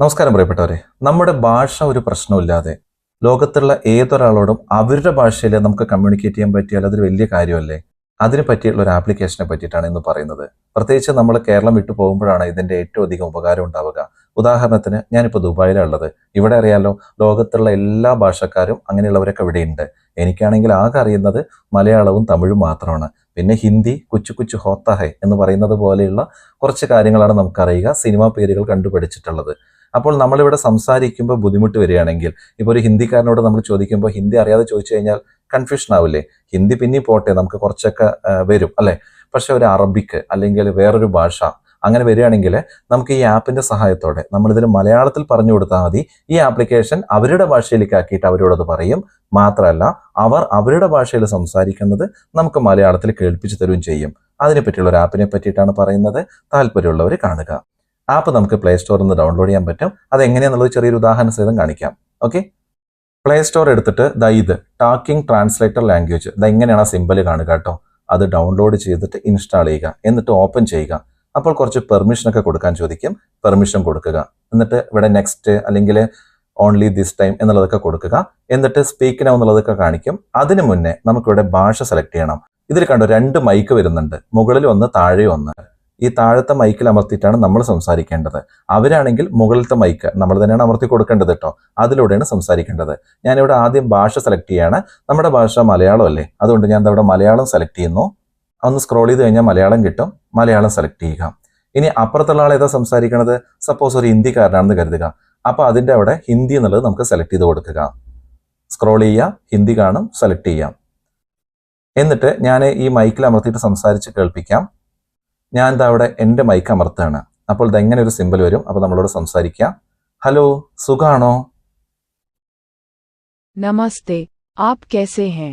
നമസ്കാരം പ്രിയപ്പെട്ടവരെ. നമ്മുടെ ഭാഷ ഒരു പ്രശ്നമില്ലാതെ ലോകത്തുള്ള ഏതൊരാളോടും അവരുടെ ഭാഷയിൽ നമുക്ക് കമ്മ്യൂണിക്കേറ്റ് ചെയ്യാൻ പറ്റിയാൽ അതൊരു വലിയ കാര്യമല്ലേ? അതിനെ പറ്റിയുള്ള ഒരു ആപ്ലിക്കേഷനെ പറ്റിയിട്ടാണ് ഇന്ന് പറയുന്നത്. പ്രത്യേകിച്ച് നമ്മൾ കേരളം വിട്ടു പോകുമ്പോഴാണ് ഇതിന്റെ ഏറ്റവും അധികം ഉപകാരം ഉണ്ടാവുക. ഉദാഹരണത്തിന് ഞാനിപ്പോൾ ദുബായിലാണ് ഉള്ളത് ഇവിടെ അറിയാലോ ലോകത്തുള്ള എല്ലാ ഭാഷക്കാരും അങ്ങനെയുള്ളവരൊക്കെ ഇവിടെയുണ്ട്. എനിക്കാണെങ്കിൽ ആകെ അറിയുന്നത് മലയാളവും തമിഴും മാത്രമാണ്. പിന്നെ ഹിന്ദി കുച്ചു കുച്ചു ഹോത്താഹെ എന്ന് പറയുന്നത് പോലെയുള്ള കുറച്ച് കാര്യങ്ങളാണ് നമുക്കറിയുക. സിനിമാ പേരുകൾ കണ്ടുപഠിച്ചിട്ടുള്ളത്. അപ്പോൾ നമ്മളിവിടെ സംസാരിക്കുമ്പോൾ ബുദ്ധിമുട്ട് വരികയാണെങ്കിൽ ഇപ്പോൾ ഒരു ഹിന്ദിക്കാരനോട് നമ്മൾ ചോദിക്കുമ്പോൾ ഹിന്ദി അറിയാതെ ചോദിച്ചു കഴിഞ്ഞാൽ കൺഫ്യൂഷൻ ആവില്ലേ? ഹിന്ദി പിന്നെ പോട്ടെ നമുക്ക് കുറച്ചൊക്കെ വരും അല്ലെ? പക്ഷെ ഒരു അറബിക്ക് അല്ലെങ്കിൽ വേറൊരു ഭാഷ അങ്ങനെ വരികയാണെങ്കിൽ നമുക്ക് ഈ ആപ്പിന്റെ സഹായത്തോടെ നമ്മളിതിൽ മലയാളത്തിൽ പറഞ്ഞു കൊടുത്താൽ മതി. ഈ ആപ്ലിക്കേഷൻ അവരുടെ ഭാഷയിലേക്ക് ആക്കിയിട്ട് അവരോടത് പറയും. മാത്രമല്ല അവർ അവരുടെ ഭാഷയിൽ സംസാരിക്കുന്നത് നമുക്ക് മലയാളത്തിൽ കേൾപ്പിച്ചു തരുകയും ചെയ്യും. അതിനെപ്പറ്റിയുള്ള ഒരു ആപ്പിനെ പറ്റിയിട്ടാണ് പറയുന്നത്. താല്പര്യമുള്ളവർ കാണുക. ആപ്പ് നമുക്ക് പ്ലേ സ്റ്റോറിൽ നിന്ന് ഡൗൺലോഡ് ചെയ്യാൻ പറ്റും. അത് എങ്ങനെയാണെന്നുള്ളത് ചെറിയൊരു ഉദാഹരണ സഹിതം കാണിക്കാം. ഓക്കെ പ്ലേ സ്റ്റോർ എടുത്തിട്ട് ദാ ഇത് ടാക്കിംഗ് ട്രാൻസ്ലേറ്റർ ലാംഗ്വേജ് ദാ ഇങ്ങനെയാണ് ആ സിമ്പിൾ കാണുക കേട്ടോ. അത് ഡൗൺലോഡ് ചെയ്തിട്ട് ഇൻസ്റ്റാൾ ചെയ്യുക. എന്നിട്ട് ഓപ്പൺ ചെയ്യുക. അപ്പോൾ കുറച്ച് പെർമിഷനൊക്കെ കൊടുക്കാൻ ചോദിക്കും. പെർമിഷൻ കൊടുക്കുക. എന്നിട്ട് ഇവിടെ നെക്സ്റ്റ് അല്ലെങ്കിൽ ഓൺലി ദിസ് ടൈം എന്നുള്ളതൊക്കെ കൊടുക്കുക. എന്നിട്ട് സ്പീക്ക് നൗ എന്നുള്ളതൊക്കെ കാണിക്കും. അതിനു മുന്നേ നമുക്കിവിടെ ഭാഷ സെലക്ട് ചെയ്യണം. ഇതിൽ കണ്ടോ രണ്ട് മൈക്ക് വരുന്നുണ്ട്. മുകളിൽ ഒന്ന് താഴെ ഒന്ന്. ഈ താഴത്തെ മൈക്കിൽ അമർത്തിയിട്ടാണ് നമ്മൾ സംസാരിക്കേണ്ടത്. അവരാണെങ്കിൽ മുകളിലത്തെ മൈക്ക് നമ്മൾ തന്നെയാണ് അമർത്തി കൊടുക്കേണ്ടത് കേട്ടോ അതിലൂടെയാണ് സംസാരിക്കേണ്ടത്. ഞാനിവിടെ ആദ്യം ഭാഷ സെലക്ട് ചെയ്യാണ്. നമ്മുടെ ഭാഷ മലയാളം അല്ലേ? അതുകൊണ്ട് ഞാൻ ഇവിടെ മലയാളം സെലക്ട് ചെയ്യുന്നു. ഒന്ന് സ്ക്രോൾ ചെയ്ത് കഴിഞ്ഞാൽ മലയാളം കിട്ടും. മലയാളം സെലക്ട് ചെയ്യുക. ഇനി അപ്പുറത്തുള്ള ആൾ ഏതാ സംസാരിക്കണത്? സപ്പോസ് ഒരു ഹിന്ദിക്കാരനാണെന്ന് കരുതുക. അപ്പോൾ അതിന്റെ അവിടെ ഹിന്ദി എന്നുള്ളത് നമുക്ക് സെലക്ട് ചെയ്ത് കൊടുക്കുക. സ്ക്രോൾ ചെയ്യുക. ഹിന്ദി കാണും. സെലക്ട് ചെയ്യാം എന്നിട്ട് ഞാൻ ഈ മൈക്കിൽ അമർത്തിയിട്ട് സംസാരിച്ച് കേൾപ്പിക്കാം. ഞാൻ ഇതാ അവിടെ എന്റെ മൈക്ക് അമർത്താണ്. അപ്പോൾ ഇതെങ്ങനെ ഒരു സിമ്പിൾ വരും? അപ്പോൾ നമ്മളോട് സംസാരിക്കാം. ഹലോ സുഖാണോ? നമസ്തേ ആപ് കേസേ ഹേ?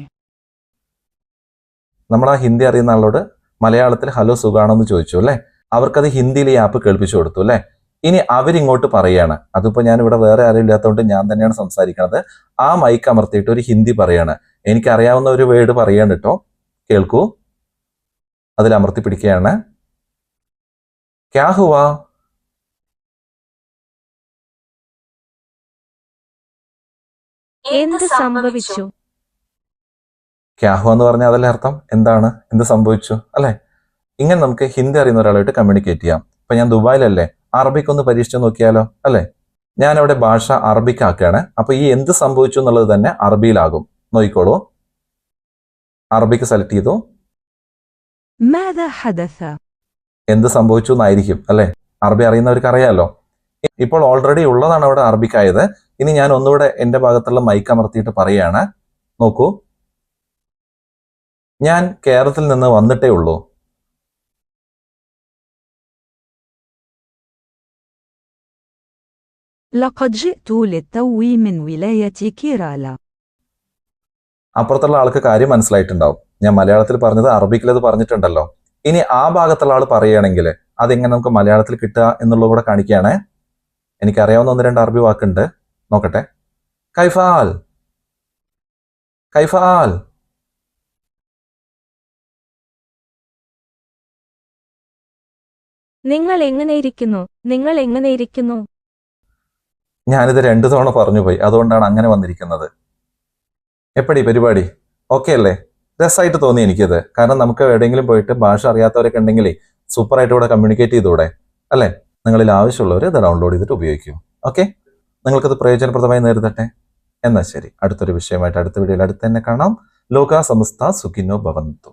നമ്മൾ ആ ഹിന്ദി അറിയുന്ന ആളോട് മലയാളത്തിൽ ഹലോ സുഖാണോ എന്ന് ചോദിച്ചു അല്ലെ? അവർക്കത് ഹിന്ദിയിൽ ഈ ആപ്പ് കേൾപ്പിച്ചു കൊടുത്തു അല്ലെ? ഇനി അവരിങ്ങോട്ട് പറയാണ്. അതിപ്പോൾ ഞാൻ ഇവിടെ വേറെ ആരും ഇല്ലാത്തതുകൊണ്ട് ഞാൻ തന്നെയാണ് സംസാരിക്കുന്നത് ആ മൈക്ക് അമർത്തിയിട്ട് ഒരു ഹിന്ദി പറയാണ്. എനിക്കറിയാവുന്ന ഒരു വേർഡ് പറയാണ് കേട്ടോ കേൾക്കൂ. അതിൽ അമർത്തി പിടിക്കുകയാണ്. क्या हुआ? എന്ത് സംഭവിച്ചു? ക്യാഹു എന്ന് പറഞ്ഞാൽ അതല്ലേ അർത്ഥം? എന്താണ്? എന്ത് സംഭവിച്ചു? അല്ലേ? ഇങ്ങനെ നമുക്ക് ഹിന്ദി അറിയുന്ന ഒരാളായിട്ട് കമ്മ്യൂണിക്കേറ്റ് ചെയ്യാം. ഇപ്പൊ ഞാൻ ദുബായിലല്ലേ? അറബിക്ക് ഒന്ന് പരീക്ഷിച്ച് നോക്കിയാലോ? അല്ലേ? ഞാൻ അവിടെ ഭാഷ അറബിക്ക് ആക്കുകയാണ് അപ്പൊ ഈ എന്ത് സംഭവിച്ചു എന്നുള്ളത് തന്നെ അറബിയിലാകും. നോക്കിക്കോളൂ. അറബിക്ക് സെലക്ട് ചെയ്തു. എന്ത് സംഭവിച്ചു എന്നായിരിക്കും അല്ലെ അറബി അറിയുന്നവർക്ക് അറിയാലോ ഇപ്പോൾ ഓൾറെഡി ഉള്ളതാണ് അവിടെ അറബിക് ആയത് ഇനി ഞാൻ ഒന്നുകൂടെ എന്റെ ഭാഗത്തുള്ള മൈക്ക് അമർത്തിയിട്ട് പറയാണ് നോക്കൂ ഞാൻ കേരളത്തിൽ നിന്ന് വന്നിട്ടേ ഉള്ളൂ لقد جئت للتو من ولاية كيرالا അപ്പുറത്തുള്ള ആൾക്ക് കാര്യം മനസ്സിലായിട്ടുണ്ടാവും ഞാൻ മലയാളത്തിൽ പറഞ്ഞത് അറബിക്കിൽ അത് പറഞ്ഞിട്ടുണ്ടല്ലോ ഇനി ആ ഭാഗത്തുള്ള ആൾ പറയുകയാണെങ്കിൽ അതെങ്ങനെ നമുക്ക് മലയാളത്തിൽ കിട്ടുക എന്നുള്ളത് കൂടെ കാണിക്കുകയാണേ. എനിക്കറിയാവുന്ന ഒന്ന് രണ്ട് അറബി വാക്കുണ്ട്. നോക്കട്ടെ. കൈഫാൽ. കൈഫാൽ. നിങ്ങൾ എങ്ങനെയിരിക്കുന്നു നിങ്ങൾ എങ്ങനെയിരിക്കുന്നു ഞാനിത് രണ്ടു തവണ പറഞ്ഞു പോയി. അതുകൊണ്ടാണ് അങ്ങനെ വന്നിരിക്കുന്നത്. എപ്പടി പരിപാടി? ഓക്കെ അല്ലേ? രസമായിട്ട് തോന്നി എനിക്കത്. കാരണം നമുക്ക് എവിടെയെങ്കിലും പോയിട്ട് ഭാഷ അറിയാത്തവരൊക്കെ ഉണ്ടെങ്കിലേ സൂപ്പറായിട്ട് ഇവിടെ കമ്മ്യൂണിക്കേറ്റ് ചെയ്തൂടെ അല്ലേ? നിങ്ങളിൽ ആവശ്യമുള്ളവർ ഇത് ഡൗൺലോഡ് ചെയ്തിട്ട് ഉപയോഗിക്കും. ഓക്കെ നിങ്ങൾക്കത് പ്രയോജനപ്രദമായി നേരിടട്ടെ? എന്നാൽ ശരി. അടുത്തൊരു വിഷയമായിട്ട് അടുത്ത വീഡിയോയിൽ അടുത്ത് തന്നെ കാണാം. ലോക സമസ്ത സുഖിനോ ഭവന്തു.